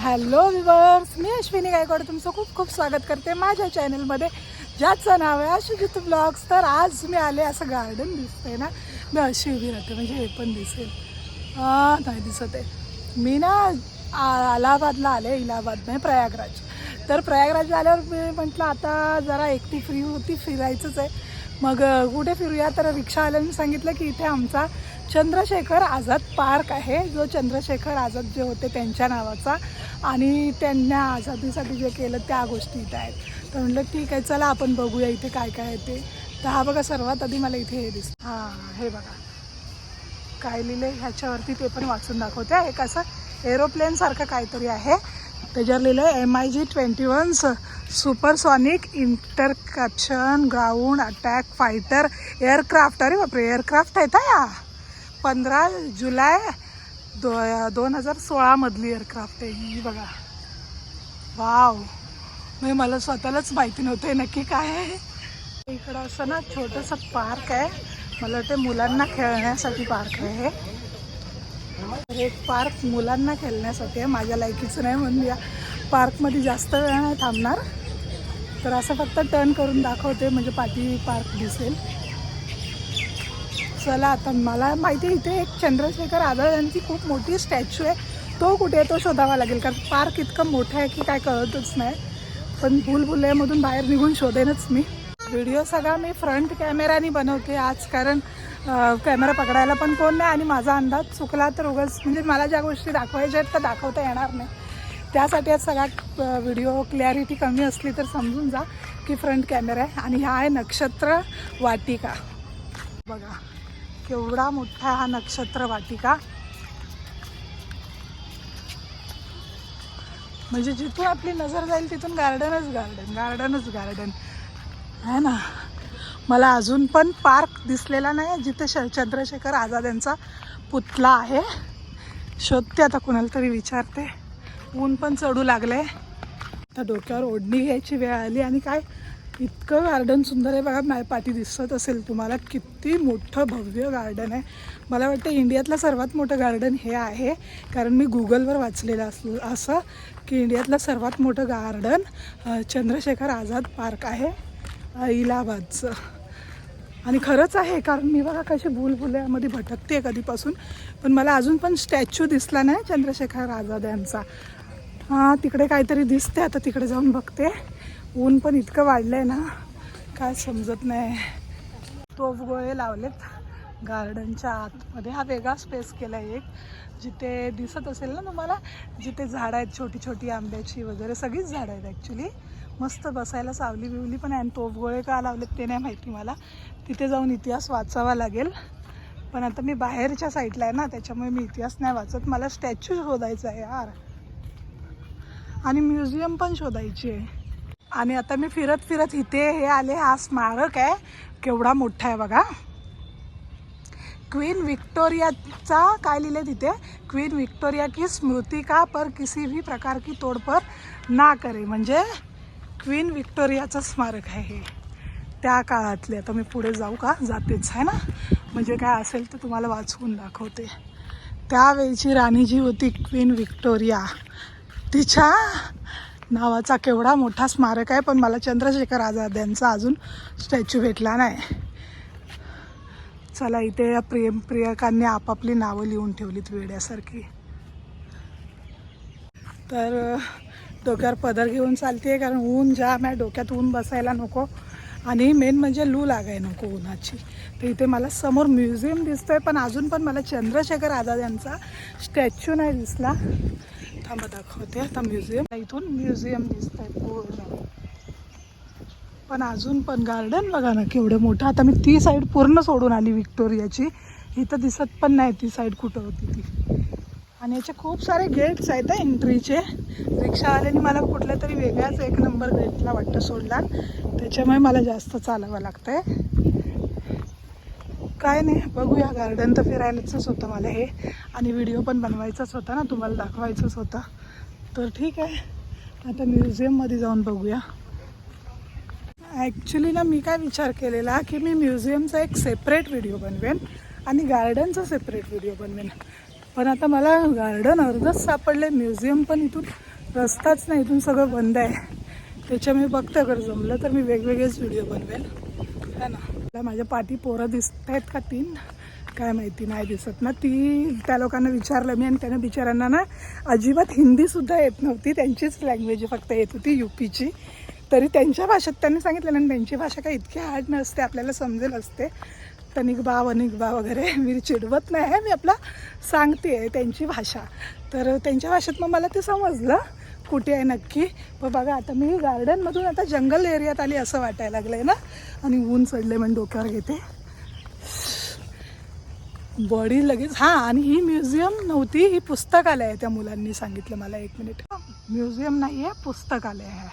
Hello viewers मी अश्विनी गायकवाड. तुमचं खूप खूप स्वागत करते माझ्या चॅनलमध्ये ज्याचं नाव आहे अश्वजित ब्लॉग्स तर आज मी आले असं गार्डन दिसतंय ना? मी अशी उभी राहते म्हणजे हे पण दिसेल. नाही दिसत आहे. मी ना आ- अलाहाबादला आले इलाहाबाद नाही प्रयागराज. तर प्रयागराज आल्यावर मी म्हटलं आता जरा एकटी फ्री होती फिरायचंच आहे. मग कुठे फिरूया? तर रिक्षावाल्याने सांगितलं की इथे आमचा चंद्रशेखर आझाद पार्क आहे. जो चंद्रशेखर आझाद जे होते त्यांच्या नावाचा आणि त्यांना आझादीसाठी जे केलं त्या गोष्टी इथं आहेत. तर म्हटलं ठीक आहे चला आपण बघूया इथे काय काय आहे ते. तर हा बघा सर्वात आधी मला इथे हे दिसतं. हां हे बघा. काय लिहिलं ह्याच्यावरती ते पण वाचून दाखवते. एक असं एरोप्लेनसारखं काहीतरी आहे. त्याच्यावर लिहिलं आहे M I G twenty one supersonic interception ground attack fighter aircraft अरे बापरे एअरक्राफ्ट आहेत या पंधरा जुलै दो दोन हजार सोळामधली एअरक्राफ्ट आहे ही बघा. वाव म्हणजे मला स्वतःलाच माहिती नव्हतं नक्की काय आहे. इकडं असं ना छोटंसं पार्क आहे. मला ते मुलांना खेळण्यासाठी पार्क आहे हे. तर एक पार्क मुलांना खेळण्यासाठी आहे. माझ्या लायकीचं नाही म्हणून या पार्कमध्ये जास्त वेळ नाही थांबणार. तर असं फक्त टर्न करून दाखवते म्हणजे पाठी पार्क दिसेल. चला आता मला माहिती आहे इथे एक चंद्रशेखर आझाद यांची खूप मोठी स्टॅच्यू आहे. तो कुठे आहे तो शोधावा लागेल कारण पार्क इतकं मोठं आहे की काय कळतच नाही. पण भूलभुलैयामधून बाहेर निघून शोधेनच मी. व्हिडिओ सगळा मी फ्रंट कॅमेराने बनवते आज कारण कॅमेरा पकडायला पण कोण नाही आणि माझा अंदाज चुकला तर उगाच म्हणजे मला ज्या गोष्टी दाखवायच्या आहेत त्या दाखवता येणार नाही. त्यासाठी आज सगळा व्हिडिओ क्लॅरिटी कमी असली तर समजून जा की फ्रंट कॅमेरा आहे आणि हा आहे नक्षत्र वाटिका. बघा. केवढा मोठा हा नक्षत्र वाटिका. म्हणजे जिथून आपली नजर जाईल तिथून गार्डनच गार्डन गार्डनच गार्डन. आहे ना? मला अजून पण पार्क दिसलेला नाही जिथे श चंद्रशेखर आझाद यांचा पुतळा आहे. शोधते आता कुणाला तरी विचारते. ऊन पण चढू लागले आता डोक्यावर ओढणी घ्यायची वेळ आली आणि काय? इतकं गार्डन सुंदर आहे बघा माझ्या पाठी दिसत असेल तुम्हाला. किती मोठं भव्य गार्डन आहे. मला वाटतं इंडियातलं सर्वात मोठं गार्डन हे आहे. कारण मी गुगलवर वाचलेलं असलं असं की इंडियातलं सर्वात मोठं गार्डन चंद्रशेखर आझाद पार्क आहे इलाहाबादचं आणि खरंच आहे कारण मी बघा कशी भूलभुल्यामध्ये भटकते आहे कधीपासून. पण मला अजून पण स्टॅच्यू दिसला नाही चंद्रशेखर आझाद यांचा. हां तिकडे काहीतरी दिसते आता तिकडे जाऊन बघते. ऊन पण इतकं वाढलं आहे ना काय समजत नाही. तोफ गोळे लावलेत गार्डनच्या आतमध्ये. हा वेगळा स्पेस केला आहे एक. जिथे दिसत असेल ना तुम्हाला जिथे झाडं आहेत छोटी छोटी आंब्याची वगैरे सगळीच झाडं आहेत ॲक्च्युली मस्त बसायला सावली बिवली पण आहे. आणि तोफगोळे का लावलेत ते नाही माहिती मला. तिथे जाऊन इतिहास वाचावा लागेल. पण आता मी बाहेरच्या साईडला आहे ना त्याच्यामुळे मी इतिहास नाही वाचत. मला स्टॅच्यू शोधायचा आहे यार. आणि म्युझियम पण शोधायची आहे. आणि आता मी फिरत फिरत इथे हे आले हा स्मारक आहे. केवढा मोठा आहे बघा. क्वीन विक्टोरियाचा काय लिहिलं तिथे? क्वीन विक्टोरिया की स्मृती का पर किसी भी प्रकार की तोडपर ना करे. म्हणजे क्वीन विक्टोरियाचं स्मारक आहे हे. त्या काळातले. आता मी पुढे जाऊ का? जातेच आहे ना? म्हणजे काय असेल तर तुम्हाला वाचवून दाखवते. त्यावेळची राणी जी होती क्वीन विक्टोरिया तिच्या नावाचा केवढा मोठा स्मारक आहे पण मला चंद्रशेखर आझाद यांचा अजून स्टॅच्यू भेटला नाही. चला इथे या प्रेम प्रियकांनी आपापली नावं लिहून ठेवलीत वेड्यासारखी. तर डोक्यावर पदर घेऊन चालते कारण ऊन जाम आहे डोक्यात ऊन बसायला नको. आणि मेन म्हणजे लू लागाय नको उन्हाची. तर इथे मला समोर म्युझियम दिसतोय पण अजून पण मला चंद्रशेखर आझाद यांचा स्टॅच्यू नाही दिसला. थांबा दाखवते आता म्युझियम. इथून म्युझियम दिसतंय पूर्ण. पण अजून पण गार्डन बघा ना केवढं मोठं. आता मी ती साईड पूर्ण सोडून आली विक्टोरियाची. इथं दिसत पण नाही ती साईड कुठं होती ती. आणि याचे खूप सारे गेट्स आहेत हं एंट्रीचे रिक्षावाल्याने मला कुठल्या तरी वेगळ्याच एक नंबर गेटला वाटतं सोडला. त्याच्यामुळे मला जास्त चालावं लागतं आहे काय नाही बघूया. गार्डन तर फिरायलाच होतं मला हे. आणि व्हिडिओ पण बनवायचाच होता ना तुम्हाला दाखवायचंच होता. तर ठीक आहे. आता म्युझियममध्ये जाऊन बघूया. ॲक्च्युली ना मी काय विचार केलेला की मी म्युझियमचा एक सेपरेट व्हिडिओ बनवेन आणि गार्डनचा सेपरेट व्हिडिओ बनवेन. पण आता मला गार्डन अर्धच सापडले म्युझियम पण इथून रस्ताच नाही इथून सगळं बंद आहे. त्याच्यामुळे मी बघते अगर जमलं तर मी वेगवेगळेच व्हिडिओ बनवेल है ना? तर माझ्या पाठी पोरं दिसत आहेत का तीन? काय माहिती नाही दिसत ना ती त्या लोकांना विचारलं मी आणि त्यांना बिचारांना ना अजिबात हिंदीसुद्धा येत नव्हती. त्यांचीच लँग्वेज फक्त येत होती यू पीची तरी त्यांच्या भाषेत त्यांनी सांगितलं ना त्यांची भाषा काही इतकी हार्ड नसते आपल्याला समजेल असते. तनिक बा वनिक बा वगैरे मी चिडवत नाही. आहे मी आपला सांगते त्यांची भाषा. तर त्यांच्या भाषेत मग मला ते समजलं. कुठे आहे नक्की? पण बघा आता मी गार्डनमधून आता जंगल एरियात आली असं वाटायला लागलं आहे ना? आणि ऊन चढले म्हणून डोक्यावर घेते. बॉडी लगेच हां आणि ही म्युझियम नव्हती ही पुस्तकालय आहे त्या मुलांनी सांगितलं मला एक मिनिट. म्युझियम नाही आहे पुस्तकालय आहे.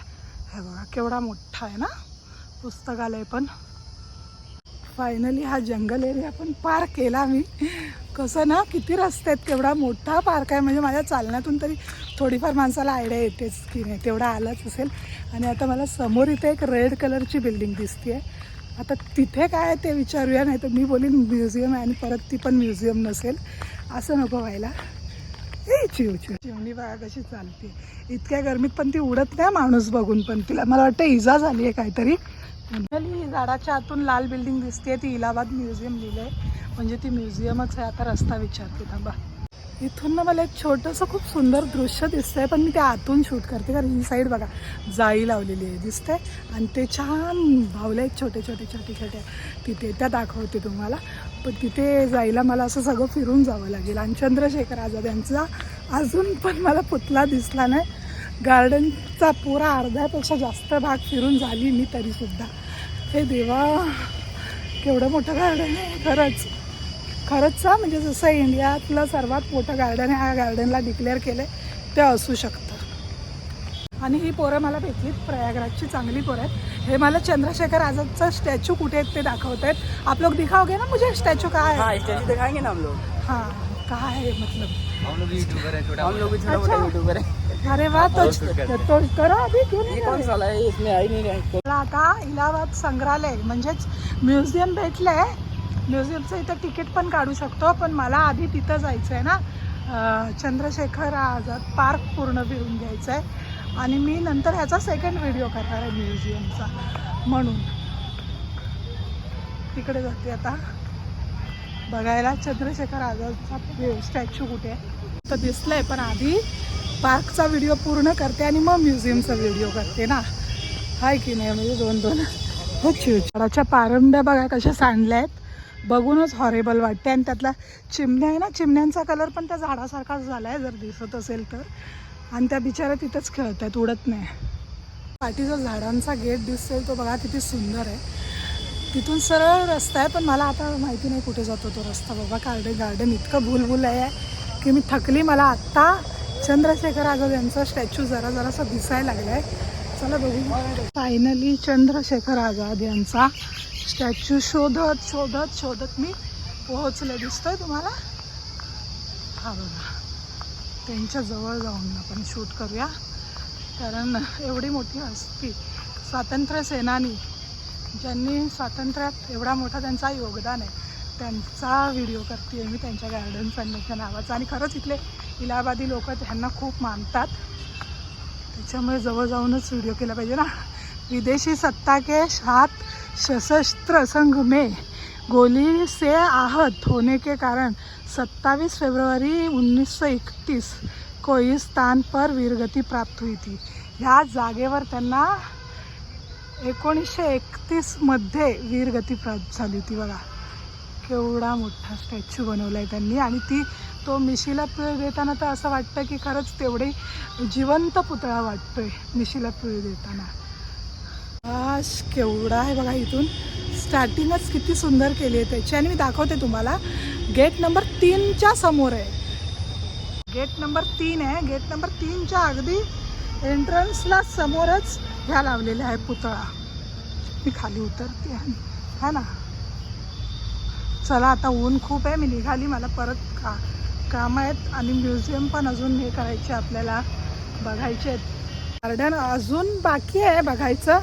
हे बघा केवढा मोठा आहे ना? पुस्तकालय पण. फायनली हा जंगल एरिया पण पार केला मी. कसं ना किती रस्ते आहेत केवढा मोठा पार्क आहे. म्हणजे माझ्या चालण्यातून तरी थोडीफार माणसाला आयडिया येतेच की नाही तेवढा आलाच असेल. आणि आता मला समोर इथे एक रेड कलरची बिल्डिंग दिसते आता तिथे काय ते विचारूया नाही तर मी बोलीन म्युझियम आहे आणि परत ती पण म्युझियम नसेल. असं नको व्हायला. ए चिव चिव. चिमणी बघा कशी चालते इतक्या गरमीत पण ती उडत नाही माणूस बघून पण तिला. मला वाटतं इजा झाली आहे काहीतरी ही झाडाच्या आतून लाल बिल्डिंग दिसते ती इलाहाबाद म्युझियम लिहिलं आहे म्हणजे ती म्युझियमच आहे आता रस्ता विचारते थांबा. इथून ना मला एक छोटंसं खूप सुंदर दृश्य दिसतंय पण मी त्या आतून शूट करते कारण ही साईड बघा जाळी लावलेली आहे दिसते आणि ते छान भावले आहेत छोटे छोटे छोटे छोटे. तिथे त्या दाखवते तुम्हाला. पण तिथे जायला मला असं सगळं फिरून जावं लागेल. आणि चंद्रशेखर आझाद यांचा अजून पण मला पुतळा दिसला नाही. गार्डनचा पुरा अर्ध्यापेक्षा जास्त भाग फिरून झाली मी तरीसुद्धा. हे देवा केवढं मोठं गार्डन आहे खरंच. खरंच म्हणजे जसं इंडियातलं सर्वात मोठं गार्डन आहे ह्या गार्डनला डिक्लेअर केलं ते असू शकतं. आणि ही पोरं मला भेटलीत प्रयागराजची चांगली पोरं आहेत. हे मला चंद्रशेखर आझादचा स्टॅच्यू कुठे आहेत ते दाखवत आहेत. आप लोग दिखाओगे ना मुझे स्टॅच्यू काय हाँ? आहे स्टेशन दिखाएंगे ना हम लोग. हाँ कहाँ है मतलब? हम लोग यूट्यूबर है छोटा हम लोग भी छोटा यूट्यूबर है. अरे वाह तो तो करो अभी क्यों नहीं कौन है? इसमें आ ही। नहीं आता इलाहाबाद संग्रहालय म्हणजेच म्युझियम भेटलंय म्युझियमचं इथं तिकीट पण काढू शकतो पण मला आधी तिथं जायचं आहे ना चंद्रशेखर आझाद पार्क पूर्ण फिरून घ्यायचं आहे आणि मी नंतर ह्याचा सेकंड व्हिडिओ करणार आहे म्युझियमचा. म्हणून. तिकडे जाते आता. बघायला चंद्रशेखर आझादचा स्टॅच्यू कुठे आहे. तर दिसलंय पण आधी पार्कचा व्हिडिओ पूर्ण करते आणि मग म्युझियमचा व्हिडिओ करते ना. हाय की नाही म्हणजे दोन दोन हो चिव पारंब्या बघा कशा सांडल्या आहेत बघूनच हॉरेबल वाटते आणि त्यातला चिमण्या आहे ना चिमण्यांचा कलर पण त्या झाडासारखाच झाला आहे जर दिसत असेल तर. आणि त्या बिचाऱ्या तिथंच खेळत आहेत उडत नाही. पाठीचा झाडांचा गेट दिसेल तो बघा किती सुंदर आहे. तिथून सरळ रस्ता आहे पण मला आता माहिती नाही कुठे जातो तो रस्ता. बाबा गार्डन गार्डन इतकं भूलभूल आहे की मी थकली. मला आत्ता चंद्रशेखर आझाद यांचा स्टॅच्यू जरा जरासा दिसायला लागला आहे चला बघू. फायनली चंद्रशेखर आझाद यांचा स्टॅच्यू शोधत शोधत शोधत मी पोहोचले दिसतोय तुम्हाला. हा बघा. त्यांच्या जवळ जाऊन आपण शूट करूया. कारण एवढी मोठी हस्ती स्वातंत्र्य सेनानी ज्यांनी स्वातंत्र्यात एवढा मोठा त्यांचा योगदान आहे त्यांचा व्हिडिओ करते मी त्यांच्या गार्डन संघटना नावाचा. आणि खरंच इथले इलाहाबादी लोक त्यांना खूप मानतात. त्याच्यामुळे जवळ जाऊनच व्हिडिओ केला पाहिजे ना. विदेशी सत्ता के साथ सशस्त्र संघ में. गोली से आहत होने के कारण 27 फरवरी 1931 को इस स्थान पर वीरगती प्राप्त हुई थी. ह्या जागेवर त्यांना एकोणीसशे एकतीसमध्ये वीरगती प्राप्त झाली होती बघा. केवढा मोठा स्टॅच्यू बनवला आहे त्यांनी आणि ती तो मिशीला पिळ देताना तर असं वाटतं की खरंच तेवढे जिवंत पुतळा वाटतोय मिशीला पिळ देताना. आश केवढा आहे बघा इथून. स्टार्टिंगच किती सुंदर केली आहे त्याची. आणि मी दाखवते तुम्हाला. गेट नंबर तीनच्या समोर आहे. गेट नंबर तीन आहे. गेट नंबर तीनच्या अगदी एंट्रन्सला समोरच ह्या लावलेल्या आहे पुतळा. मी खाली उतरते हा ना. चला आता ऊन खूप आहे. मी निघाली. मला परत का कामं आहेत आणि म्युझियम पण अजून हे करायचे आपल्याला बघायचे आहेत. गार्डन अजून बाकी आहे बघायचं.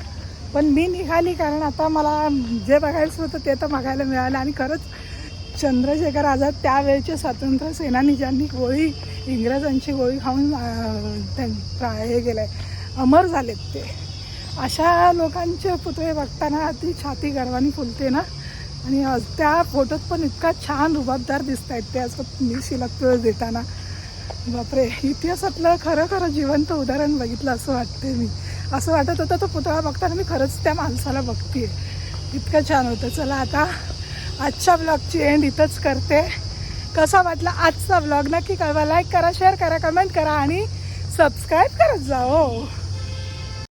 पण मी निघाली कारण आता मला जे बघायचं होतं ते तर बघायला मिळालं. आणि खरंच चंद्रशेखर आझाद त्यावेळचे स्वातंत्र्य सेनानी ज्यांनी गोळी इंग्रजांची गोळी खाऊन त्यां प्रा- हे गेलंय अमर झालेत ते. अशा लोकांचे पुतळे बघताना ती छाती गर्वाने फुलते ना. आणि त्या फोटोत पण इतका छान रुबाबदार दिसत आहेत ते असं मी शिलक देताना. बापरे इतिहासातलं खरं खरं जिवंत उदाहरण बघितलं असं वाटते मी. असं वाटत होतं तो पुतळा बघताना मी खरंच त्या माणसाला बघते इतकं छान होतं. चला आता आजच्या ब्लॉगची एंड इथंच करते. कसा वाटला आजचा ब्लॉग नक्की कळवा. लाईक करा शेअर करा कमेंट करा आणि सबस्क्राईब करत जा हो.